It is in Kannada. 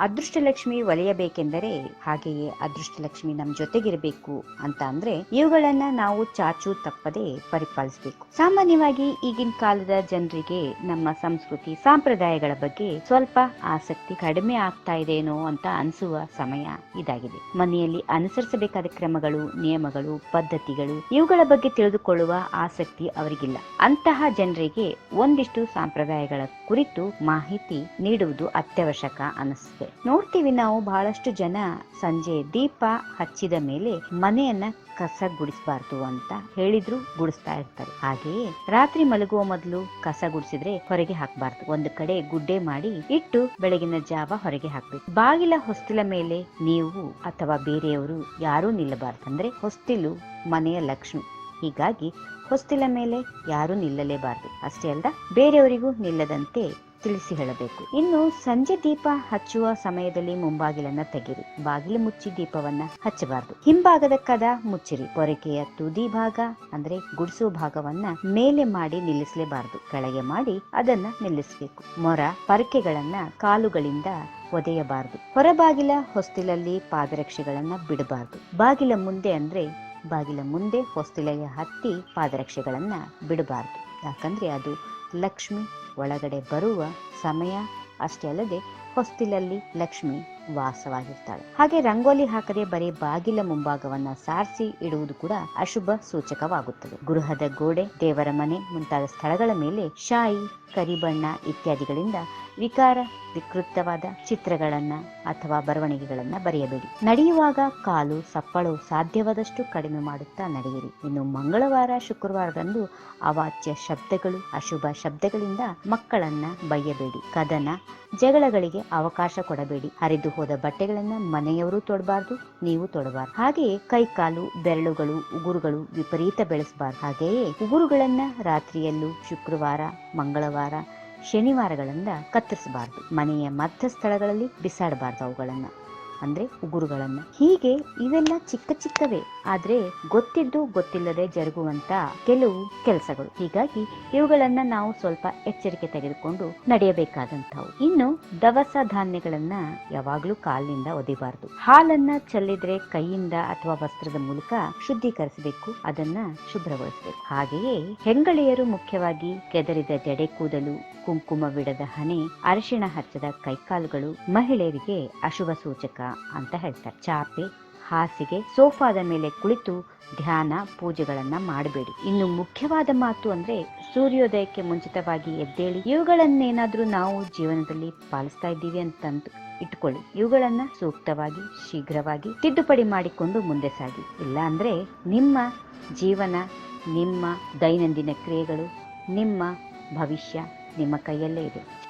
ಅದೃಷ್ಟಲಕ್ಷ್ಮಿ ಒಲಿಯಬೇಕೆಂದರೆ ಹಾಗೆಯೇ ಅದೃಷ್ಟಲಕ್ಷ್ಮಿ ನಮ್ಮ ಜೊತೆಗಿರಬೇಕು ಅಂತ ಅಂದ್ರೆ ಇವುಗಳನ್ನ ನಾವು ಚಾಚು ತಪ್ಪದೆ ಪರಿಪಾಲಿಸಬೇಕು. ಸಾಮಾನ್ಯವಾಗಿ ಈಗಿನ ಕಾಲದ ಜನರಿಗೆ ನಮ್ಮ ಸಂಸ್ಕೃತಿ, ಸಂಪ್ರದಾಯಗಳ ಬಗ್ಗೆ ಸ್ವಲ್ಪ ಆಸಕ್ತಿ ಕಡಿಮೆ ಆಗ್ತಾ ಇದೆನೋ ಅಂತ ಅನಿಸುವ ಸಮಯ ಇದಾಗಿದೆ. ಮನೆಯಲ್ಲಿ ಅನುಸರಿಸಬೇಕಾದ ಕ್ರಮಗಳು, ನಿಯಮಗಳು, ಪದ್ಧತಿಗಳು ಇವುಗಳ ಬಗ್ಗೆ ತಿಳಿದುಕೊಳ್ಳುವ ಆಸಕ್ತಿ ಅವರಿಗಿಲ್ಲ. ಅಂತಹ ಜನರಿಗೆ ಒಂದಿಷ್ಟು ಸಂಪ್ರದಾಯಗಳ ಕುರಿತು ಮಾಹಿತಿ ನೀಡುವುದು ಅತ್ಯವಶ್ಯಕ ಅನಿಸುತ್ತೆ. ನೋಡ್ತೀವಿ ನಾವು ಬಹಳಷ್ಟು ಜನ ಸಂಜೆ ದೀಪ ಹಚ್ಚಿದ ಮೇಲೆ ಮನೆಯನ್ನ ಕಸ ಗುಡಿಸಬಾರ್ದು ಅಂತ ಹೇಳಿದ್ರು, ಗುಡಿಸ್ತಾ ಇರ್ತಾರೆ. ಹಾಗೆಯೇ ರಾತ್ರಿ ಮಲಗುವ ಮೊದಲು ಕಸ ಗುಡಿಸಿದ್ರೆ ಹೊರಗೆ ಹಾಕಬಾರ್ದು. ಒಂದು ಕಡೆ ಗುಡ್ಡೆ ಮಾಡಿ ಇಟ್ಟು ಬೆಳಗಿನ ಜಾವ ಹೊರಗೆ ಹಾಕ್ಬೇಕು. ಬಾಗಿಲ ಹೊಸ್ತಿಲ ಮೇಲೆ ನೀವು ಅಥವಾ ಬೇರೆಯವರು ಯಾರೂ ನಿಲ್ಲಬಾರ್ದು. ಅಂದ್ರೆ ಹೊಸ್ತಿಲು ಮನೆಯ ಲಕ್ಷ್ಮಿ. ಹೀಗಾಗಿ ಹೊಸ್ತಿಲ ಮೇಲೆ ಯಾರೂ ನಿಲ್ಲಲೇಬಾರದು. ಅಷ್ಟೇ ಅಲ್ಲ ಬೇರೆಯವರಿಗೂ ನಿಲ್ಲದಂತೆ ತಿಳಿಸಿ ಹೇಳಬೇಕು ಇನ್ನು ಸಂಜೆ ದೀಪ ಹಚ್ಚುವ ಸಮಯದಲ್ಲಿ ಮುಂಬಾಗಿಲನ್ನ ತೆಗಿರಿ ಬಾಗಿಲು ಮುಚ್ಚಿ ದೀಪವನ್ನ ಹಚ್ಚಬಾರದು. ಹಿಂಭಾಗದ ಕದ ಮುಚ್ಚಿರಿ. ಪೊರಕೆಯ ತುದಿ ಭಾಗ, ಅಂದ್ರೆ ಗುಡಿಸುವ ಭಾಗವನ್ನ ಮೇಲೆ ಮಾಡಿ ನಿಲ್ಲಿಸಲೇಬಾರದು. ಕೆಳಗೆ ಮಾಡಿ ಅದನ್ನ ನಿಲ್ಲಿಸಬೇಕು. ಮೊರ ಪರಕೆಗಳನ್ನ ಕಾಲುಗಳಿಂದ ಒದೆಯಬಾರದು. ಹೊರಬಾಗಿಲ ಹೊಸ್ತಿಲಲ್ಲಿ ಪಾದರಕ್ಷೆಗಳನ್ನ ಬಿಡಬಾರದು. ಬಾಗಿಲ ಮುಂದೆ ಅಂದ್ರೆ ಬಾಗಿಲ ಮುಂದೆ ಹೊಸ್ತಿಲೆಯ ಹತ್ತಿ ಪಾದರಕ್ಷೆಗಳನ್ನ ಬಿಡಬಾರದು. ಯಾಕಂದ್ರೆ ಅದು ಲಕ್ಷ್ಮಿ ಒಳಗಡೆ ಬರುವ ಸಮಯ ಅಷ್ಟೇ ಅಲ್ಲದೆ ಹೊಸ್ತಿಲಲ್ಲಿ ಲಕ್ಷ್ಮಿ. ವಾಸವಾಗಿರ್ತಾಳೆ. ಹಾಗೆ ರಂಗೋಲಿ ಹಾಕದೆ ಬರೀ ಬಾಗಿಲ ಮುಂಭಾಗವನ್ನ ಸಾರಿಸಿ ಇಡುವುದು ಕೂಡ ಅಶುಭ ಸೂಚಕವಾಗುತ್ತದೆ. ಗೃಹದ ಗೋಡೆ, ದೇವರ ಮನೆ ಮುಂತಾದ ಸ್ಥಳಗಳ ಮೇಲೆ ಶಾಯಿ, ಕರಿಬಣ್ಣ ಇತ್ಯಾದಿಗಳಿಂದ ವಿಕಾರ, ವಿಕೃತವಾದ ಚಿತ್ರಗಳನ್ನ ಅಥವಾ ಬರವಣಿಗೆಗಳನ್ನ ಬರೆಯಬೇಡಿ. ನಡೆಯುವಾಗ ಕಾಲು, ಸಪ್ಪಳು ಸಾಧ್ಯವಾದಷ್ಟು ಕಡಿಮೆ ಮಾಡುತ್ತಾ ನಡೆಯಿರಿ. ಇನ್ನು ಮಂಗಳವಾರ, ಶುಕ್ರವಾರದಂದು ಅವಾಚ್ಯ ಶಬ್ದಗಳು, ಅಶುಭ ಶಬ್ದಗಳಿಂದ ಮಕ್ಕಳನ್ನ ಬೈಯಬೇಡಿ ಕದನ, ಜಗಳಗಳಿಗೆ ಅವಕಾಶ ಕೊಡಬೇಡಿ. ಹರಿದು ಹೋದ ಬಟ್ಟೆಗಳನ್ನ ಮನೆಯವರು ತೊಡಬಾರ್ದು, ನೀವು ತೊಡಬಾರ್ದು. ಹಾಗೆಯೇ ಕೈ ಕಾಲು ಬೆರಳುಗಳು, ಉಗುರುಗಳು ವಿಪರೀತ ಬೆಳೆಸಬಾರ್ದು. ಹಾಗೆಯೇ ಉಗುರುಗಳನ್ನ ರಾತ್ರಿಯಲ್ಲೂ ಶುಕ್ರವಾರ, ಮಂಗಳವಾರ, ಶನಿವಾರಗಳಿಂದ ಕತ್ತರಿಸಬಾರ್ದು. ಮನೆಯ ಮಧ್ಯ ಸ್ಥಳಗಳಲ್ಲಿ ಬಿಸಾಡಬಾರ್ದು ಅವುಗಳನ್ನ. ಅಂದ್ರೆ ಉಗುರುಗಳನ್ನ. ಹೀಗೆ ಇವೆಲ್ಲ ಚಿಕ್ಕ ಚಿಕ್ಕವೇ, ಆದ್ರೆ ಗೊತ್ತಿದ್ದು ಗೊತ್ತಿಲ್ಲದೆ ಜರುಗುವಂತ ಕೆಲವು ಕೆಲಸಗಳು. ಹೀಗಾಗಿ ಇವುಗಳನ್ನ ನಾವು ಸ್ವಲ್ಪ ಎಚ್ಚರಿಕೆ ತೆಗೆದುಕೊಂಡು ನಡೆಯಬೇಕಾದಂತವು ಇನ್ನು ದವಸ ಧಾನ್ಯಗಳನ್ನ ಯಾವಾಗ್ಲೂ ಕಾಲಿನಿಂದ ಒದಿಬಾರದು. ಹಾಲನ್ನ ಚೆಲ್ಲಿದ್ರೆ ಕೈಯಿಂದ ಅಥವಾ ವಸ್ತ್ರದ ಮೂಲಕ ಶುದ್ಧೀಕರಿಸಬೇಕು, ಅದನ್ನ ಶುಭ್ರಗೊಳಿಸಬೇಕು. ಹಾಗೆಯೇ ಹೆಂಗಳೆಯರು ಮುಖ್ಯವಾಗಿ ಕೆದರಿದ ಜಡೆ ಕೂದಲು ಕುಂಕುಮವಿಡದ ಹಣೆ, ಅರಿಶಿಣ ಹಚ್ಚದ ಕೈಕಾಲುಗಳು ಮಹಿಳೆಯರಿಗೆ ಅಶುಭ ಸೂಚಕ. ಅಂತ ಹೇಳ್ತಾರೆ. ಚಾಪೆ, ಹಾಸಿಗೆ, ಸೋಫಾದ ಮೇಲೆ ಕುಳಿತು ಧ್ಯಾನ, ಪೂಜೆಗಳನ್ನು ಮಾಡಬೇಡಿ. ಇನ್ನು ಮುಖ್ಯವಾದ ಮಾತು ಅಂದ್ರೆ ಸೂರ್ಯೋದಯಕ್ಕೆ ಮುಂಚಿತವಾಗಿ ಎದ್ದೇಳಿ ಇವುಗಳನ್ನೇನಾದರೂ ನಾವು ಜೀವನದಲ್ಲಿ ಪಾಲಿಸ್ತಾ ಇದ್ದೀವಿ ಅಂತಂದು ಇಟ್ಕೊಳ್ಳಿ. ಇವುಗಳನ್ನ ಸೂಕ್ತವಾಗಿ, ಶೀಘ್ರವಾಗಿ ತಿದ್ದುಪಡಿ ಮಾಡಿಕೊಂಡು ಮುಂದೆ ಸಾಗಿ. ಇಲ್ಲ ಅಂದ್ರೆ ನಿಮ್ಮ ಜೀವನ, ನಿಮ್ಮ ದೈನಂದಿನ ಕ್ರಿಯೆಗಳು, ನಿಮ್ಮ ಭವಿಷ್ಯ ನಿಮ್ಮ ಕೈಯಲ್ಲೇ ಇದೆ.